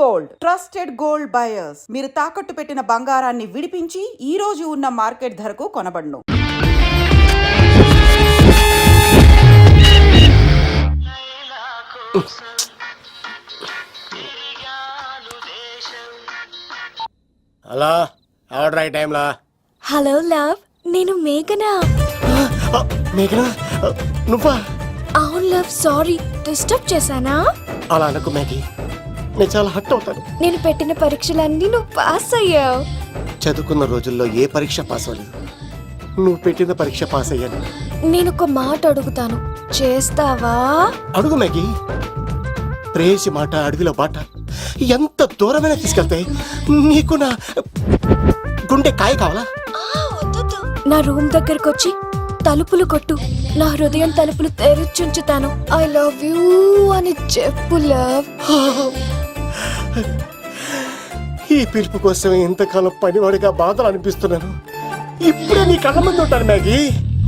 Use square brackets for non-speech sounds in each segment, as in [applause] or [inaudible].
Gold. Trusted gold buyers. మీరు తాకట్టు పెట్టిన బంగారాన్ని విడిపించి ఈ రోజు ఉన్న మార్కెట్ ధరకు కొనబడును. హలో ఆర్డర్ అయ్యే టైంలా? హలో లవ్ నేను మేఘనా? మేఘనా? నువ్వా? అవును లవ్ సారీ డిస్టర్బ్ చేశానా? అలా అనకు మేఘి. నేను చాలా హట్ అవుతాను. నేను పెట్టిన పరీక్షలన్నీ నువ్వు పాస్ అయ్యావు. చదువుకున్న రోజుల్లో ఏ పరీక్ష పాస్ అవ్వలేదు. నువ్వు పెట్టిన పరీక్ష పాస్ అయ్యాను. నేను ఒక మాట అడుగుతాను. చేస్తావా? అడుగు మేఘి ప్రేయసి మాట అడవిలో బాట. ఎంత దూరమైనా తీసుకెళ్తాయి నీకు నా గుండె కాయ కావాలా? నా రూమ్ దగ్గరకు వచ్చి తలుపులు కొట్టు. నా హృదయం తలుపులు తెరిచుంచుతాను. ఐ లవ్ యూ అని చెప్పు లవ్. [laughs] ఈ పిలుపు కోసం ఇంతకాలం పనివాడిగా బాధలు అనిపిస్తున్నాను ఇప్పుడే నీ కళ్ళ ముందు ఉంటాను మ్యాగీ.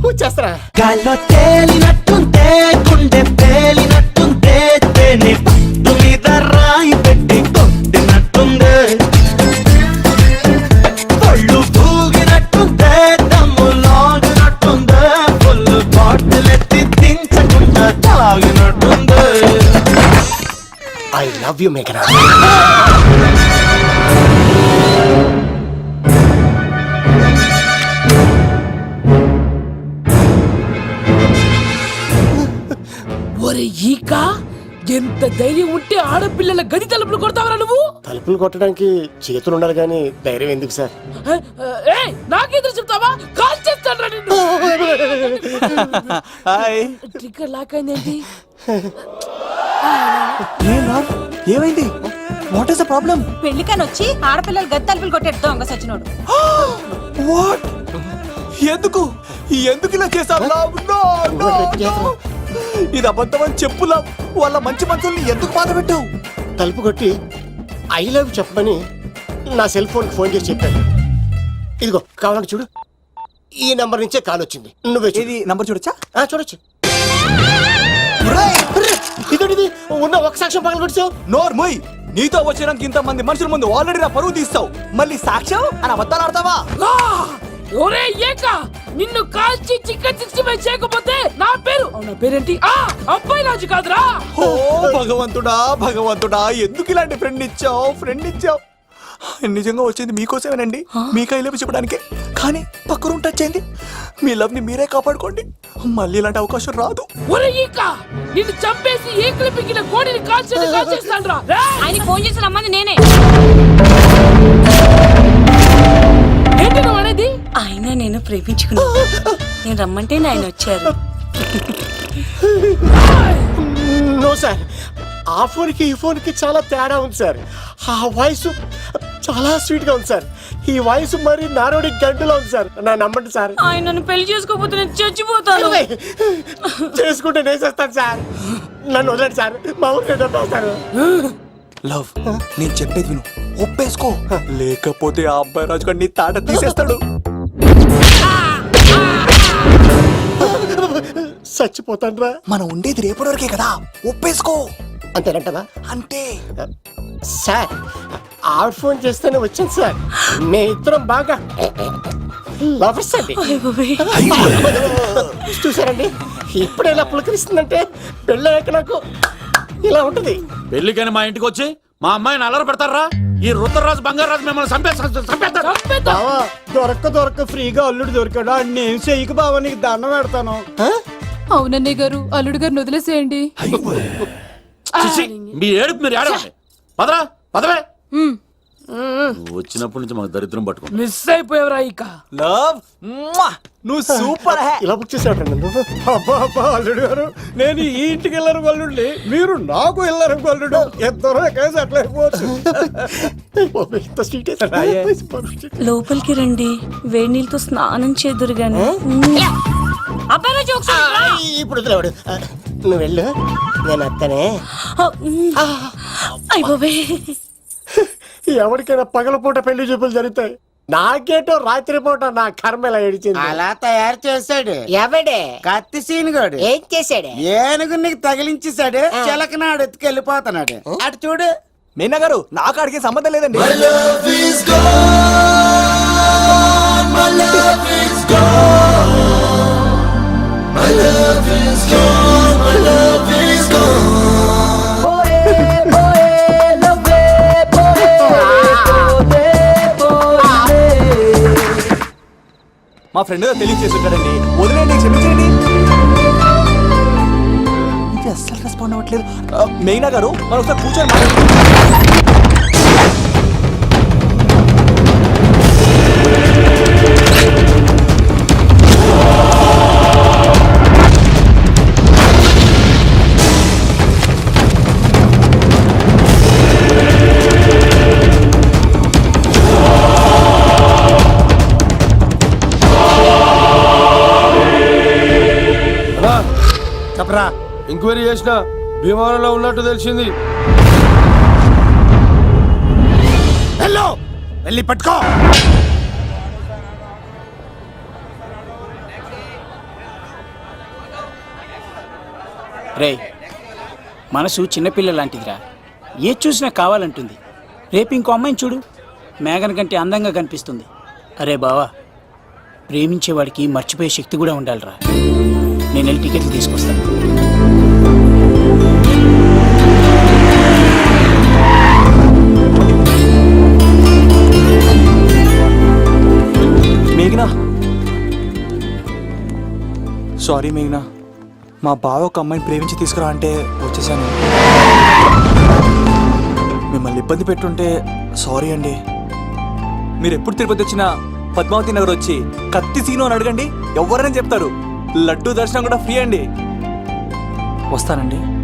వచ్చేస్తారా గాల్లో తేలినట్టుంటే గుండె పేలినట్టుంటే తేనె మీద రాయి లవ్ యూ మేఘనా ఒరే ఈకా ఎంత ధైర్యం ఉంటే ఆడపిల్లల గది తలుపులు కొడతావరా నువ్వు? తలుపులు కొట్టడానికి చేతులు ఉండాలి కానీ ధైర్యం ఎందుకు సార్? చెప్తావా? కాల్ చేస్తాను హాయ్. Trigger lock అయిందేంటి? ఏం రావ్? ఏమైంది? వాట్ ఇస్ ద ప్రాబ్లం పెళ్ళికని వచ్చి ఆడపిల్లలు గది తలుపులు కొట్టాడు దొంగ సచ్చినోడు. వాట్ ఎందుకు? ఎందుకు ఇలా లవ్? No. ఇది అబద్ధం అని చెప్పు లవ్ వాళ్ళ మంచి మనసుల్ని ఎందుకు బాధ పెట్టావు? తలుపు కొట్టి ఐ లవ్ చెప్పమని నా సెల్ ఫోన్ ఫోన్ చేసి చెప్పాను. ఇదిగో కావాలంటే చూడు. ఈ నంబర్ నుంచే కాల్ వచ్చింది. నువ్వే చూడు. ఇది నంబర్ చూడొచ్చా? ఆ, చూడొచ్చు. ఇదేంటిది? ఉన్న ఒక సాక్ష్యం పగల కొట్టావు నోర్ మొయ్. నీతో వచ్చినాక ఇంత మంది మనుషుల ముందు ఆల్రెడీ నా పరువు తీస్తావు. మళ్ళీ సాక్ష్యం? అని అబద్ధాలు ఆడతావా! ఒరే ఏక! నిన్ను కాల్చి చికెన్ సిక్స్టీ ఫైవ్ చేయకపోతే నా పేరు నా పేరేంటి? ఆ అబ్బాయి రాజు కాదురా. ఓ భగవంతుడా భగవంతుడా ఎందుకు ఇలాంటి ఫ్రెండ్ ఇచ్చావు? ఫ్రెండ్ ఇచ్చావు. నిజంగా వచ్చింది మీకోసమేనండి. మీ కైలో చెప్పడానికి. కానీ పక్క రూమ్ టచ్ అయింది. మీ లవ్ని మీరే కాపాడుకోండి. మళ్ళీ ఇలాంటి అవకాశం రాదు. ఒరే ఈక నిన్ను చంపేసి ఏకలు పిగిన కోడిని కాల్చి కాల్చేస్తాను రా! ఆయనకి ఫోన్ చేసి రమ్మంది నేనే. ఏంటి నువ్వు అనేది? ఆయన నేను ప్రేమించుకున్నా. నేను రమ్మంటే ఆయన వచ్చారు. నో సార్ ఆ ఫోన్కి ఈ ఫోన్కి చాలా తేడా ఉంది సార్ ఆ వాయిస్ చాలా స్వీట్గా ఉంది సార్ ఈ వాయిస్ మరి నారోడి గంటలో ఉంది సార్ నా నమ్మండి సార్ ఆయన నన్ను పెళ్ళి చేసుకోకపోతే నేను చచ్చిపోతాను. చేసుకుంటే నేను చేస్తాను సార్ నన్ను వదలండి సార్ మా ఊరికి డబ్బేస్తారు లవ్ నేను చెప్పేది విను. ఒప్పేసుకో. లేకపోతే ఆ అబ్బాయి రాజు తాట తీసేస్తాడు. చచ్చిపోతాను రా మనం ఉండేది రేపటి వరకే కదా. ఒప్పేసుకో. అంతేనంటదా అంటే సార్ ఆవిడ ఫోన్ చేస్తేనే వచ్చాను సార్. మే ఇద్దరం బాగా లవర్స్ అండి. చూసారండి? ఇప్పుడే ఇలా పులకరిస్తుందంటే పెళ్ళయ్యాక నాకు ఇలా ఉంటుంది. పెళ్ళికని మా ఇంటికి వచ్చి మా అమ్మాయిని అల్లరి పెడతారా? ఈ రుద్రరాజు బంగారాజు మిమ్మల్ని చంపేస్తారు. బావా దొరక్క దొరక్క ఫ్రీగా అల్లుడు దొరికాడు. ఆ నేను చెయ్యికి బావా నీకు దండం పెడతాను. అవునన్నయ్య గారు అల్లుడు గారిని వదిలేసేయండి. మీ ఏడుపు మీరు ఏడవండి. పదరా పదవే. నువ్వు వచ్చినప్పటి నుంచి మాకు దరిద్రం పట్టుకో మిస్ అయిపోయావురా ఈక లవ్? నువ్వు సూపర్ హే. ఇలా బుక్ చేసేవాడు నన్ను. అబ్బా అబ్బా అల్లుడు గారు నేను ఈ ఇంటికి వెళ్ళరు గల్లుండి మీరు నాకు వెళ్ళరు గల్లుడు ఇద్దరు కలిసి అట్లా అయిపోవచ్చు. లోపలికి రండి. వేడి నీళ్ళతో స్నానం చేదురు గాని అబ్బాయి ఇప్పుడు వదిలేవాడు. నువ్వు వెళ్ళు. నేను అత్తనే అయిపోయి ఎవరికైనా పగలపూట పెళ్ళి చూపులు జరుగుతాయి. నాకేటో రాత్రి పూట నా కర్మ ఇలా ఏడిచింది. అలా తయారు చేశాడు. ఎవడే? కత్తి సీనుగాడు. ఏం చేశాడు? ఏనుగు నీకు తగిలించేశాడు. చిలకనాడు ఎత్తుకెళ్ళిపోతున్నాడు అటు చూడు. మీనా గారు నాకు ఆడికి సంబంధం లేదండి. మా ఫ్రెండ్ గారు తెలియచేసి ఉంటాడండి వదిలేండి క్షమించండి. ఇది అస్సలు రెస్పాండ్ అవ్వట్లేదు. మెయినా గారు మనం ఒకసారి కూర్చొని చెప్పరా. ఎంక్వైరీ చేసిన భీమవరంలో ఉన్నట్టు తెలిసింది. హలో వెళ్ళి పట్టుకో! రే మనసు చిన్నపిల్ల లాంటిదిరా. ఏ చూసినా కావాలంటుంది. రేపు ఇంకో అమ్మాయిని చూడు. మేఘన కంటే అందంగా కనిపిస్తుంది. అరే బావా ప్రేమించేవాడికి మర్చిపోయే శక్తి కూడా ఉండాలిరా. నేను వెళ్ళి టికెట్లు తీసుకొస్తాను. మేఘనా? సారీ మేఘనా. మా బావ ఒక అమ్మాయిని ప్రేమించి తీసుకురా అంటే వచ్చేసాను. మిమ్మల్ని ఇబ్బంది పెట్టుంటే సారీ అండి. మీరు ఎప్పుడు తిరుపతి వచ్చినా పద్మావతి నగర్ వచ్చి కత్తి సీను అని అడగండి ఎవరైనా చెప్తారు. లడ్డు దర్శనం కూడా ఫ్రీ అండి. వస్తానండి.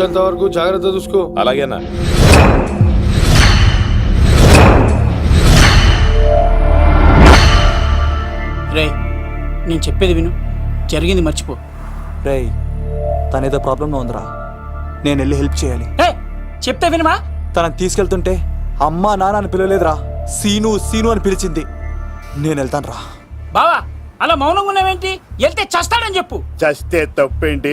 వచ్చేంత వరకు జాగ్రత్త చూసుకో. అలాగేనా? రే నేను చెప్పేది విను. జరిగింది మర్చిపో. రేయ్ తనేదో ప్రాబ్లంలో ఉందిరా. నేను వెళ్ళి హెల్ప్ చేయాలి. ఏ చెప్తే వినమా తనని తీసుకెళ్తుంటే అమ్మా నాన్న అని పిలవలేదురా. సీను సీను అని పిలిచింది. నేను వెళ్తాను రా బావా అలా మౌనంగా ఉన్నావేంటి? వెళ్తే చస్తాడని చెప్పు. చస్తే తప్పేంటి?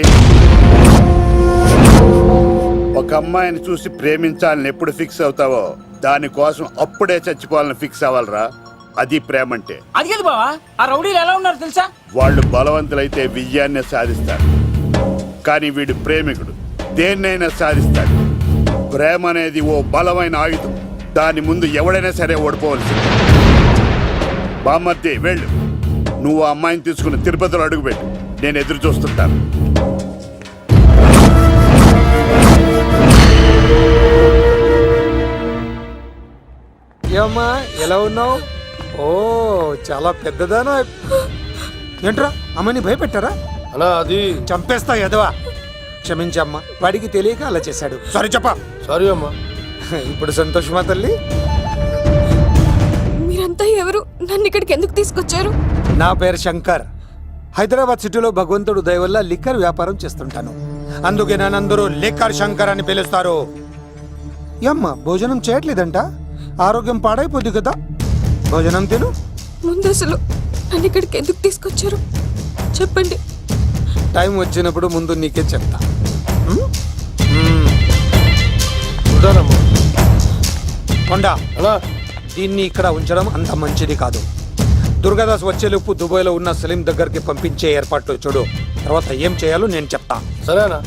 ఒక అమ్మాయిని చూసి ప్రేమించాలని ఎప్పుడు ఫిక్స్ అవుతావో దానికోసం అప్పుడే చచ్చిపోవాలని ఫిక్స్ అవ్వాలరా. అది ప్రేమంటే. అది కాదు బావా ఆ రౌడీలు ఎలా ఉన్నారు తెలుసా? వాళ్ళు బలవంతులైతే విజయాన్ని సాధిస్తారు. కానీ వీడు ప్రేమికుడు దేన్నైనా సాధిస్తాడు. ప్రేమ అనేది ఓ బలమైన ఆయుధం. దాని ముందు ఎవడైనా సరే ఓడిపోవలసింది బామ్మర్ది వెళ్ళు. నువ్వు ఆ అమ్మాయిని తీసుకుని తిరుపతిలో అడుగుపెట్టు. నేను ఎదురు చూస్తుంటాను. ఏమ్మా ఎలా ఉన్నావు? ఓ చాలా పెద్దదానా. ఏంట్రా అమ్మని భయపెట్టారా? అన్నా అది. చంపేస్తా ఎదవా క్షమించమ్మా వాడికి తెలియక అలా చేశాడు. సారీ చెప్పా. సారీ అమ్మా. ఇప్పుడు సంతోషమా తల్లి? మీరంతా ఎవరు? నన్ను ఇక్కడికి ఎందుకు తీసుకొచ్చారు? నా పేరు శంకర్. హైదరాబాద్ సిటీలో భగవంతుడు దయ వల్ల లిక్కర్ వ్యాపారం చేస్తుంటాను. అందుకే నన్నందరూ లిక్కర్ శంకర్ అని పిలుస్తారు. ఏమ్మా భోజనం చేయట్లేదంట? ఆరోగ్యం పాడైపోద్ది కదా? భోజనం తిను. ముందు అసలు నన్ను ఇక్కడికి ఎందుకు తీసుకొచ్చారు? చెప్పండి. టైం వచ్చినప్పుడు ముందు నీకే చెప్తా. కొండ దీన్ని ఇక్కడ ఉంచడం అంత మంచిది కాదు. దుర్గాదాస్ వచ్చేలోపు దుబాయ్లో ఉన్న సలీం దగ్గరికి పంపించే ఏర్పాట్లు చూడు. తర్వాత ఏం చేయాలో నేను చెప్తా. సరేనా?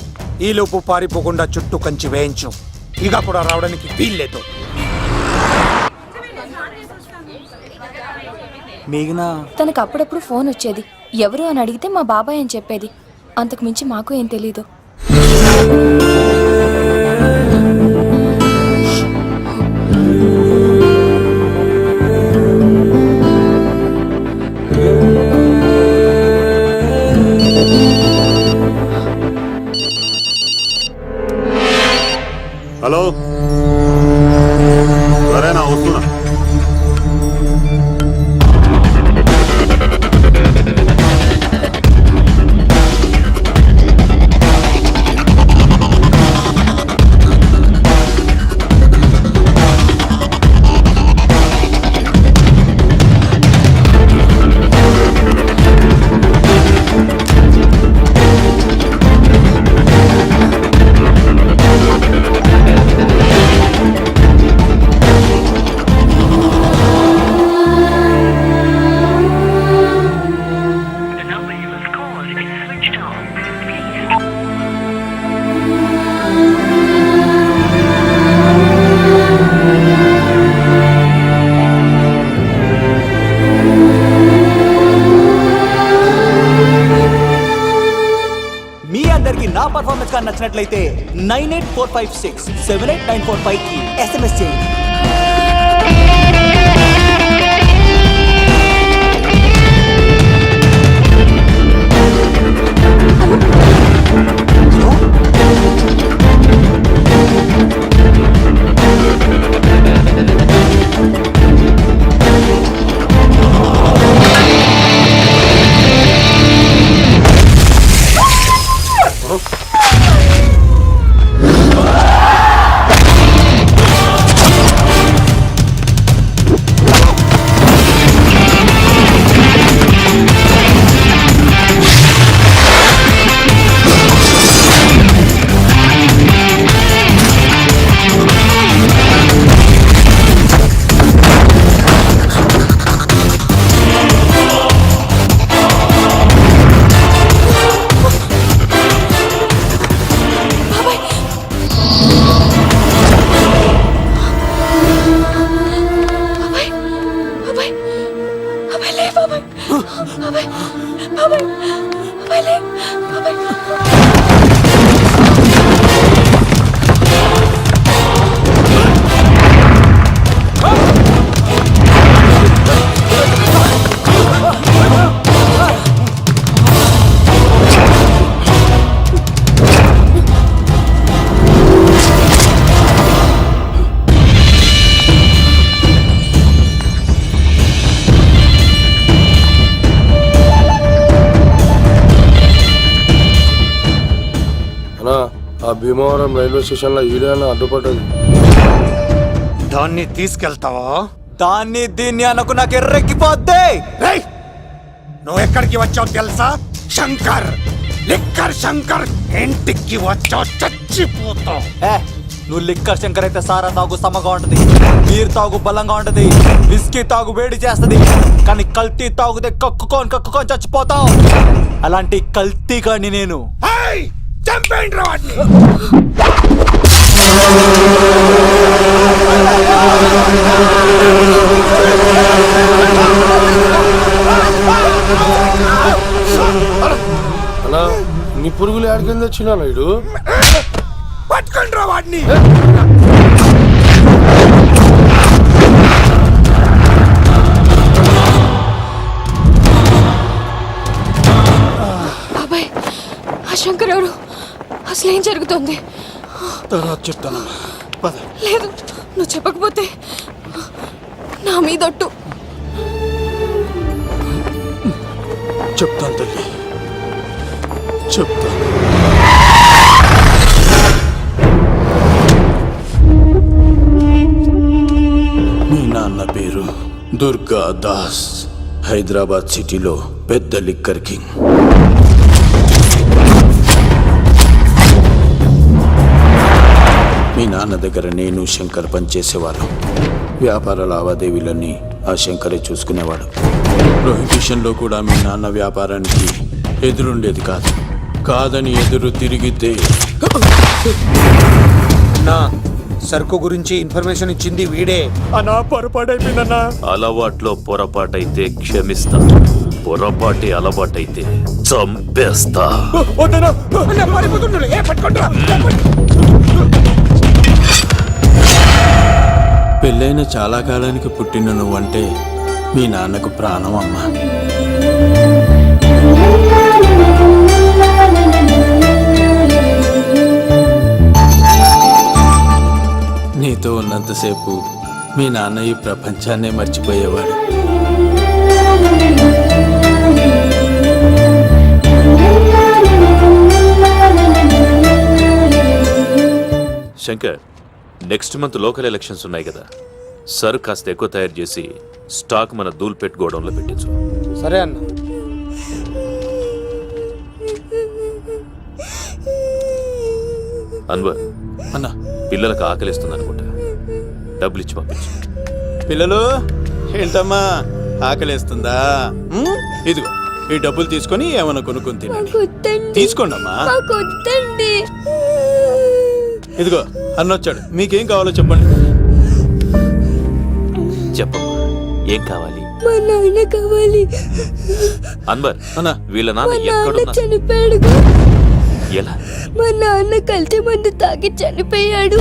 ఈ లోపు పారిపోకుండా చుట్టూ కంచి వేయించు. ఇక కూడా రావడానికి వీల్లేదు. మేఘనా? తనకు అప్పుడప్పుడు ఫోన్ వచ్చేది. ఎవరు అని అడిగితే మా బాబాయ్ అని చెప్పేది. అంతకు మించి మాకు ఏం తెలీదు. పర్ఫార్మెన్స్ కానీ నచ్చినట్లయితే nine eight four five six seven eight nine four five కి ఎస్ఎంఎస్ చేయండి భీమవరం రైల్వే స్టేషన్లో ఈడేనా అడ్డుపడ్డది దాన్ని తీసుకెళ్తావా? దాన్ని దీన్ని అనకు నాకు ఎర్రెక్కిపోద్ది! నువ్వు ఎక్కడికి వచ్చావు తెలుసా? శంకర్ లిక్కర్ శంకర్ ఇంటికి వచ్చావు చచ్చిపోతావు. ఏ నువ్వు లిక్కర్ శంకర్ అయితే సారా తాగు సమ్మగా ఉంటది. నీరు తాగు బలంగా ఉంటది. విస్కీ తాగు వేడి చేస్తది. కానీ కల్తీ తాగుతే కక్కుకొని కక్కుకొని చచ్చిపోతావు. అలాంటి కల్తీ కాని నేను! చంపేయండి రా వాడిని. అన్నా నీ పురుగులు ఆడికింద వచ్చినా ఇడు? వాడిని. బాబాయ్ ఆ శంకర్ ఎవరు? అసలు ఏం జరుగుతుంది? తర్వాత చెప్తాను. లేదు నువ్వు చెప్పకపోతే నా మీదొట్టు చెప్తాను తల్లి. చెప్తాను. మీ నాన్న పేరు దుర్గా దాస్ హైదరాబాద్ సిటీలో పెద్ద లిక్కర్ కింగ్. దగ్గర నేను శంకర్ పనిచేసేవాళ్ళం. వ్యాపార లావాదేవీలన్నీ ఆ శంకరే చూసుకునేవాడు. ప్రొహిబిషన్లో కూడా మీ నాన్న వ్యాపారానికి ఎదురుండేది కాదు. కాదని ఎదురు తిరిగితే నా సరుకు గురించి ఇన్ఫర్మేషన్ ఇచ్చింది వీడే. అన్నా పొరపాటైపోయిందన్నా అలవాట్లో పొరపాటైతే క్షమిస్తా. పొరపాటి అలవాటైతే చంపేస్తా. పెళ్ళైన చాలా కాలానికి పుట్టిన నువ్వంటే మీ నాన్నకు ప్రాణం అమ్మా. నీతో ఉన్నంతసేపు మీ నాన్న ఈ ప్రపంచాన్నే మర్చిపోయేవాడు. Shankar next month local elections ఉన్నాయి కదా. సర్ కాస్త ఎక్కువ తయారు చేసి స్టాక్ మన దూల్పేట్ గోడౌన్లో పెట్టించు. సరే అన్న. అన్వర్ అన్న. పిల్లలకు ఆకలిస్తుంది అనుకుంటా డబ్బులు ఇచ్చి పంపించు. పిల్లలు ఏంటమ్మా? ఆకలేస్తుందా? ఉమ్, ఇదిగో ఈ డబ్బులు తీసుకొని ఏమైనా కొనుక్కొని తినండి. తీసుకోండి అమ్మా ఇదిగో అన్నొచ్చాడు మీకేం కావాలో చెప్పండి. చెప్పమ్మా ఏం కావాలి? మా నాన్న కావాలి. అన్వర్ అన్న. వీళ్ళ నాన్న ఎక్కడున్నా చనిపోయాడు ఎలా? మా నాన్న కల్తీ మందు తాగి చనిపోయాడు.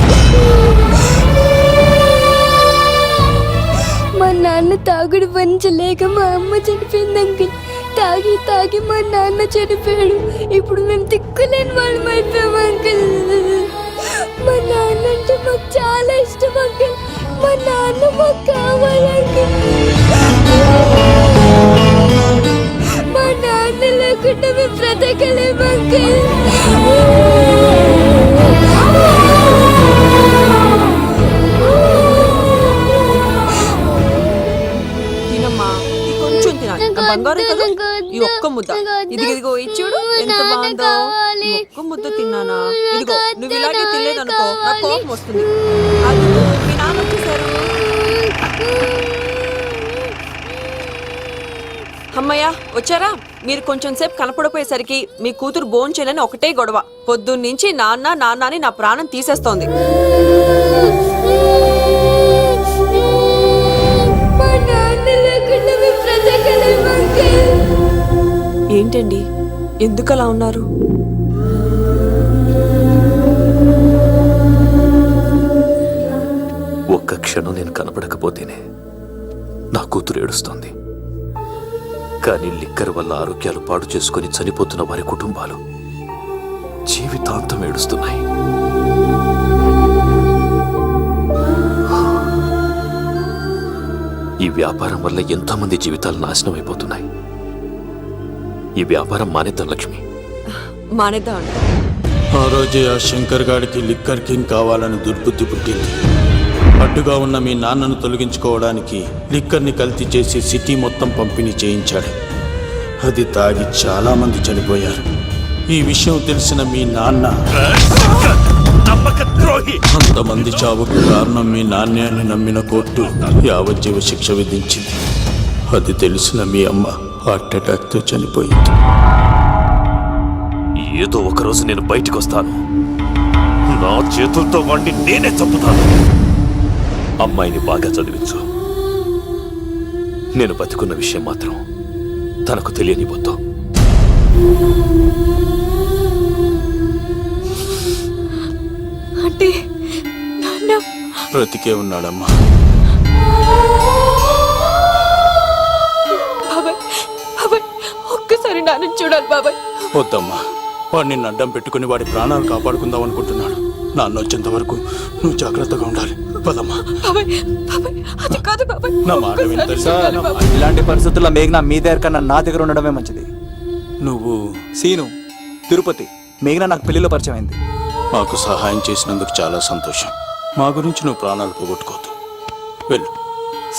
మా నాన్న తాగుడు భరించలేక మా అమ్మ చనిపోయింది అంకుల్. తాగి తాగి మా నాన్న చనిపోయాడు. ఇప్పుడు మేము తిక్కులేని వాళ్ళం అయిపోయాం అంకుల్. మా నాన్న అంటే మాకు చాలా ఇష్టం అంకుల్. మా నాన్న మాకు కావాలి అంకుల్ మా నాన్న లేకుండా మేము బ్రతకలేము అంకుల్ తినమ్మా ఈ కొంచెం తినాలి. నా బంగారం కదా? ఈ ఒక్క ముద్ద. ఇదిగో ఇదిగో ఈ చూడు ఎంత బాగుందో. ఈ ఒక్క ముద్ద తిన్నానా? ఇదిగో నువ్వు ఇలాగే తినలేదనుకో నా కోపం వస్తుంది. అది అమ్మయ్య వచ్చారా? మీరు కొంచెం సేపు కనపడపోయేసరికి మీ కూతురు బోన్ చేయలేని ఒకటే గొడవ. పొద్దున్నుంచి నాన్న నాన్న అని నా ప్రాణం తీసేస్తోంది. ఏంటండి? ఎందుకు అలా ఉన్నారు? ఒక్క క్షణం నేను కనపడకపోతేనే నా కూతురు ఏడుస్తోంది. కానీ లిక్కర్ వల్ల ఆరోగ్యాలు పాడు చేసుకుని చనిపోతున్న వారి కుటుంబాలు జీవితాంతం ఏడుస్తున్నాయి. ఈ వ్యాపారం వల్ల ఎంతో మంది జీవితాలు నాశనం అయిపోతున్నాయి. ఈ వ్యాపారం మానేద్దాం లక్ష్మి. మానేద్దామండి. ఆ రోజే ఆ శంకర్ గాడికి లిక్కర్ కింగ్ కావాలని దుర్బుద్ధి పుట్టింది. అడ్డుగా ఉన్న మీ నాన్నను తొలగించుకోవడానికి లిక్కర్ని కల్తీ చేసి సిటీ మొత్తం పంపిణీ చేయించాడు. అది తాగి చాలా మంది చనిపోయారు. ఈ విషయం తెలిసిన మీ నాన్న అంతమంది చావుకు కారణం మీ అని నమ్మిన కోర్టు యావజ్జీవ శిక్ష విధించింది. అది తెలిసిన మీ అమ్మ హార్ట్ అటాక్తో చనిపోయింది. ఏదో ఒక రోజు నేను బయటికి వస్తాను నా చేతులతో వాడిని నేనే చంపుతాను. అమ్మాయిని బాగా చదివించు. నేను బతికున్న విషయం మాత్రం తనకు తెలియనిపోతాం అంటే బ్రతికే ఉన్నాడమ్మా. బాబాయ్ బాబాయ్ ఒక్కసారి నాన్న చూడాలి బాబాయ్. వద్దమ్మా. వాడు నిన్ను అడ్డం పెట్టుకుని వాడి ప్రాణాలు కాపాడుకుందాం అనుకుంటున్నాడు. నాన్న వచ్చేంత వరకు నువ్వు జాగ్రత్తగా ఉండాలి. పదమ్మా. బాబాయ్ బాబాయ్ అది కాదు బాబాయ్. నా మాట విను తెలుసా? ఇలాంటి పరిస్థితుల్లో మేఘన మీ దగ్గర కన్నా నా దగ్గర ఉండడమే మంచిది. నువ్వు సీను తిరుపతి. మేఘన నాకు పెళ్ళిలో పరిచయం అయింది. మాకు సహాయం చేసినందుకు చాలా సంతోషం. మా గురించి నువ్వు ప్రాణాలు పోగొట్టుకోవద్దు. వెళ్ళు.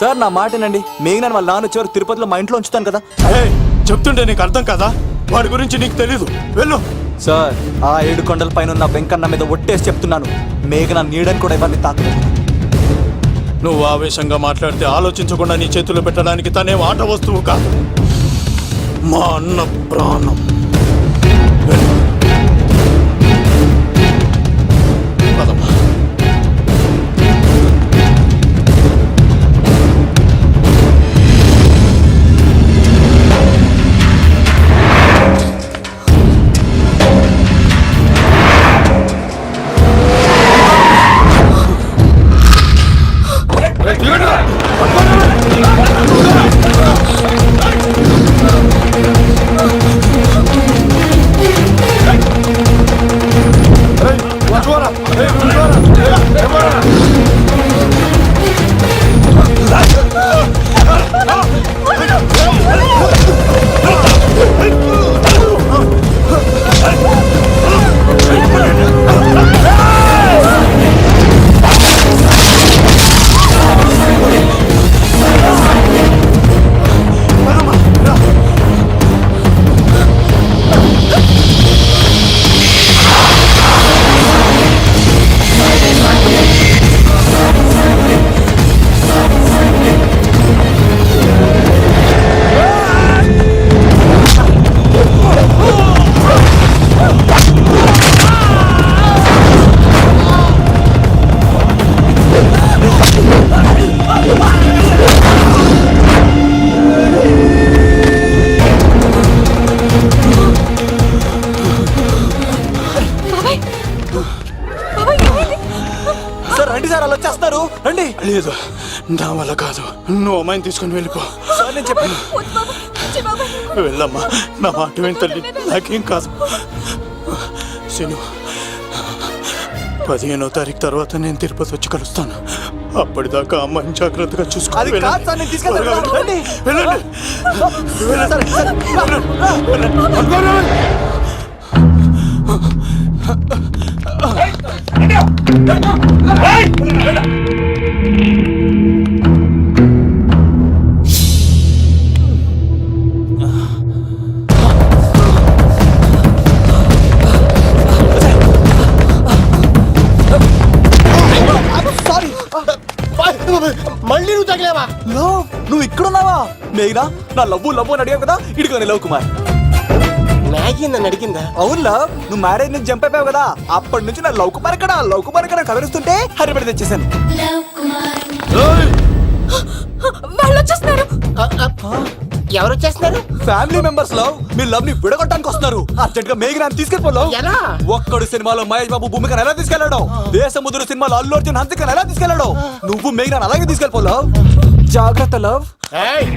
సార్ నా మాటనండి మేఘన వాళ్ళ నాన్న చివరికి తిరుపతిలో మా ఇంట్లో ఉంచుతాను కదా. ఏయ్, చెప్తుంటే నీకు అర్థం కదా? వాడి గురించి నీకు తెలీదు. వెళ్ళు. సార్ ఆ ఏడు కొండల పైన ఉన్న వెంకన్న మీద ఒట్టేసి చెప్తున్నాను. మేఘన నీడని కూడా ఎవరిని తాకలేదు. నువ్వు ఆవేశంగా మాట్లాడితే ఆలోచించకుండా నీ చేతులు పెట్టడానికి తనే ఆట వస్తువు కాదు. మా అన్న ప్రాణం. తీసుకొని వెళ్ళిపో. వెళ్ళమ్మా. నా మాట తల్లి నాకేం కాదు. శను పదిహేనో తారీఖు తర్వాత నేను తిరుపతి వచ్చి కలుస్తాను. అప్పటిదాకా అమ్మాయిని జాగ్రత్తగా చూసుకో అది కాదు సార్ నేను తీసుకెళ్తాను. రండి వెళ్ళండి. నువ్వు తగిలేవా? లవ్ నువ్వు ఇక్కడున్నావా? మేఘనా నా లవ్వు లవ్వు అని అడిగావు కదా ఇడిగా లవ్ కుమార్. మ్యాగీ నన్ను అడిగిందా? అవును లవ్ నువ్వు మ్యారేజ్ నుంచి జంప్ అయిపోయావు కదా అప్పటి నుంచి నా లవ్ కుమార్ ఎక్కడ లవ్ కుమార్ ఎక్కడ కలరిస్తుంటే హరిపడి తెచ్చేసాను ఫ్యామిలీ మెంబర్స్ లవ్ మీ లవ్ని విడగొట్టడానికి వస్తున్నారు. అర్జెంట్గా మేఘనా తీసుకెళ్ళిపోలో ఎలా? ఒక్కడు సినిమాలో మహేష్ బాబు భూమికను ఎలా తీసుకెళ్ళాడు? దేశముద్రు సినిమాలో అల్లు అర్జున్ హంసికను ఎలా తీసుకెళ్ళాడు? నువ్వు మేఘనా అలాగే తీసుకెళ్ళిపోలో జాగ్రత్త లవ్ ఏయ్,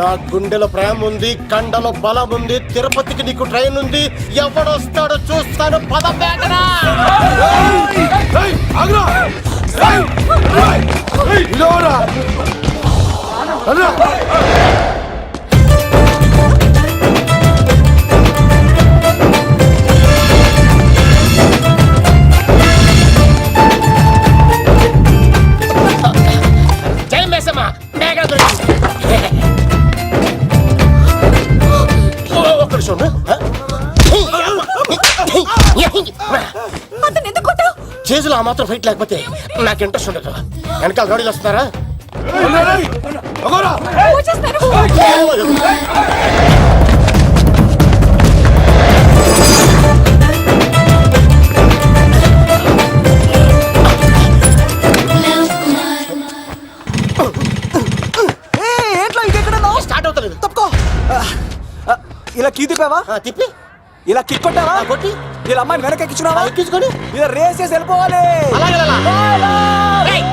నా గుండెలో ప్రేమ ఉంది కండలో బలం ఉంది తిరుపతికి నీకు ట్రైన్ ఉంది. ఎవడొస్తాడో చూస్తాను. పద బేటరా అతను ఎందుకు కొట్టావు? చేతులు ఆ మాత్రం ఫైట్ లేకపోతే నాకు ఇంట్రెస్ట్ ఉండదు. వెనకాల గాడీలు వస్తున్నారా? వచ్చేస్తారు. ఏంట్లో ఇంకెక్కడ స్టార్ట్ అవుతలేదు. తప్పుకో. ఇలా కీ తిప్పావా? తిప్పి. ఇలా కిక్ కొట్టావా? కొట్టి. వీళ్ళ అమ్మాయిని వెనక ఎక్కించున్నావా ఎక్కించుకొని. ఇలా రేస్ చేసి వెళ్ళిపోవాలి. అలాగే అలా. రేయ్,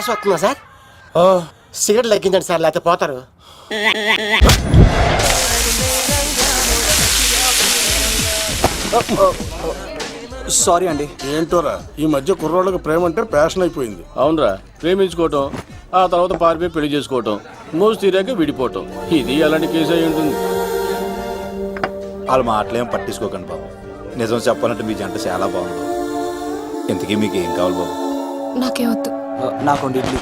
ఆయాస వస్తుందా సార్ సిగరెట్ లెక్కించండి సార్ లేకపోతే పోతారు. సారీ అండి. ఏంటోరా ఈ మధ్య కుర్రోళ్ళకి ప్రేమ అంటే ప్యాషన్ అయిపోయింది. అవునరా ప్రేమించుకోవటం ఆ తర్వాత పారిపోయి పెళ్ళి చేసుకోవటం మోజు తీరాక విడిపోవటం ఇది అలాంటి కేసు అయి ఉంటుంది? వాళ్ళ మాటలేం పట్టించుకోకండి బాబు. నిజం చెప్పాలంటే మీ జంట చాలా బాగుంది. ఇంతకీ మీకు ఏం కావాలి బాబు? నాకేవద్దు నాకు ఇడ్లీ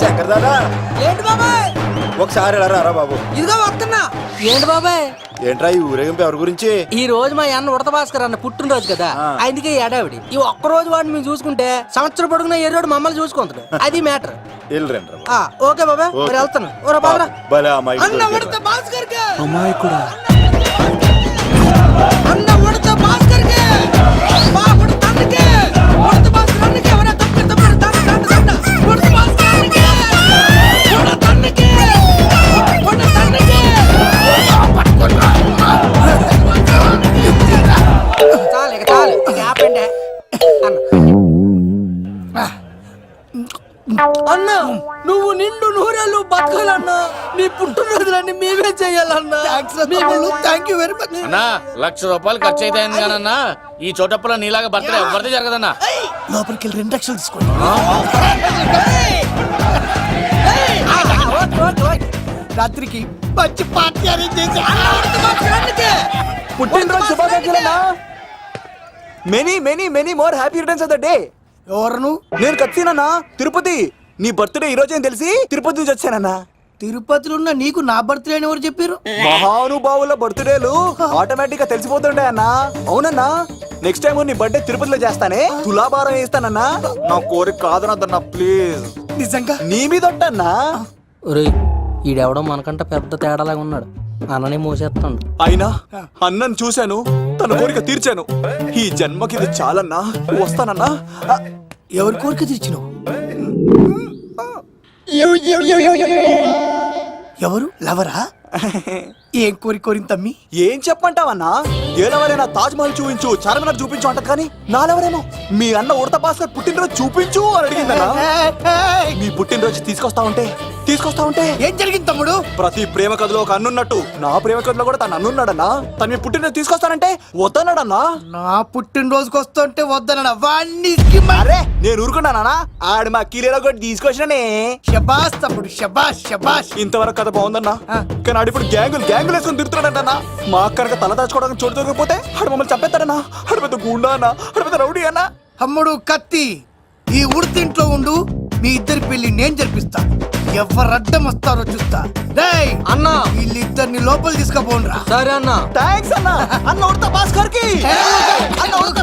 శంకర్ దాదా ఏంటి బాబాయ్ ఒకసారి ఎలా రారా బాబు ఇదిగో వస్తున్నా ఏంటి బాబాయ్? ఏంట్రా ఈ ఊరేగింపు ఎవరి గురించి? ఈ రోజు మా అన్న ఉడత భాస్కర్ అన్న పుట్టినరోజు కదా. అందుకే ఏడావిడి ఈ ఒక్క రోజు వాడిని మేము చూసుకుంటే సంవత్సరం పొడుగున ఎర్రోడు మమ్మల్ని చూసుకుంటాడు. అది మ్యాటర్. వెళ్ళరండి ఓకే బాబాయ్. మరి వెళ్తాను. ఓరా బాబరా. భలే అమ్మాయి అన్న ఉడత భాస్కర్ అమ్మాయి కూడా. అన్న ఉడత భాస్కర్ అన్న నువ్వు నిండు నూరేళ్ళు బతకాలన్నా నీ పుట్టినరోజులన్నీ మేమే చేయాలన్నా. థ్యాంక్ యూ వెరీ మచ్ అన్నా లక్ష రూపాయలు ఖర్చు అయితే కానన్నా ఈ చోటప్పుల నీలాగా బర్త్డే ఎవరిది జరగదన్నా. లోపలికి వెళ్ళి రెండు లక్షలు తీసుకోండి. రాత్రికి మంచి పార్టీ అరేంజ్ చేసి పుట్టినరోజు శుభాకాంక్షలన్నా many many many more happy returns of the day ఎవరు నేను కత్తినన్నా? తిరుపతి! నీ బర్త్డే ఈ రోజే తెలిసి? తిరుపతి నుంచి వచ్చానన్నా. తిరుపతిలో ఉన్న నీకు నా బర్త్డే అని ఎవరు చెప్పారు? మహానుభావుల బర్త్డేలు ఆటోమేటిక్గా తెలిసిపోతుండే అన్నా. అవునన్నా? నెక్స్ట్ టైం నీ బర్త్డే తిరుపతిలో చేస్తానే. తులాభారం వేస్తానన్నా నా కోరిక కాదనద్దన్నా ప్లీజ్ నిజంగా? నీ మీద ఒట్టన్నా. ఒరేయ్ ఈడెవడో మనకంట పెద్ద తేడాలాగా ఉన్నాడు. అన్ననే మోసేస్తాడు అయినా అన్నను చూశాను తన కోరిక తీర్చాను. ఈ జన్మకి ఇది చాలన్నా వస్తానన్నా. ఎవరి కోరిక తీర్చినావు? ఎవరు? లవరా? [laughs] ఏం కోరి కోరింది తమ్మి? ఏం చెప్పంటావన్నా ఏలవరైనా తాజ్ మహల్ చూపించు చార్మినార్ చూపించు అంటది కానీ నాలెవరేమో? మీ అన్న ఉడత భాస్కర్ పుట్టినరోజు చూపించు అని అడిగిందన్నా. మీ పుట్టినరోజు తీసుకొస్తా ఉంటే తీసుకొస్తా ఉంటే. ఏం జరిగింది తమ్ముడు? ప్రతి ప్రేమ కథలో ఒక అన్నున్నట్టు నా ప్రేమ కథలో కూడా తను అన్నున్నాడన్నా తను మీ పుట్టినరోజు తీసుకొస్తానంటే వద్దన్నాడన్నా. నా పుట్టినరోజుకి వస్తుంటే వద్దన వాణ్ణి అరే నేను ఊరుకున్నానా ఆడు మా కీలేలో కూడా తీసుకొచ్చిననే. షబాష్ తమ్ముడు షబాష్ షబాష్ ఇంతవరకు కథ బాగుందన్నా. కానీ ఆడు ఇప్పుడు గ్యాంగులు గ్యాంగులు వేసుకొని తిరుగుతున్నాడన్నా మా అక్కడికి తల దాచుకోవడానికి చోటు దొరికిపోతే ఆడు మమ్మల్ని చెప్పేస్తాడన్నా ఆడు పెద్ద గుండా అన్నా? ఆడు పెద్ద రౌడీ అన్నా? తమ్ముడు కత్తి ఈ ఉడితింట్లో ఉండు మీ ఇద్దరి పెళ్ళి నేను జరిపిస్తా. ఎవరు అడ్డం వస్తారో చూస్తా. డేయ్ అన్నా. వీళ్ళిద్దరిని లోపల తీసుకుపోండ్రా. సరే అన్నా. థ్యాంక్స్ అన్న. అన్న ఉడత భాస్కర్కి అన్న ఉడత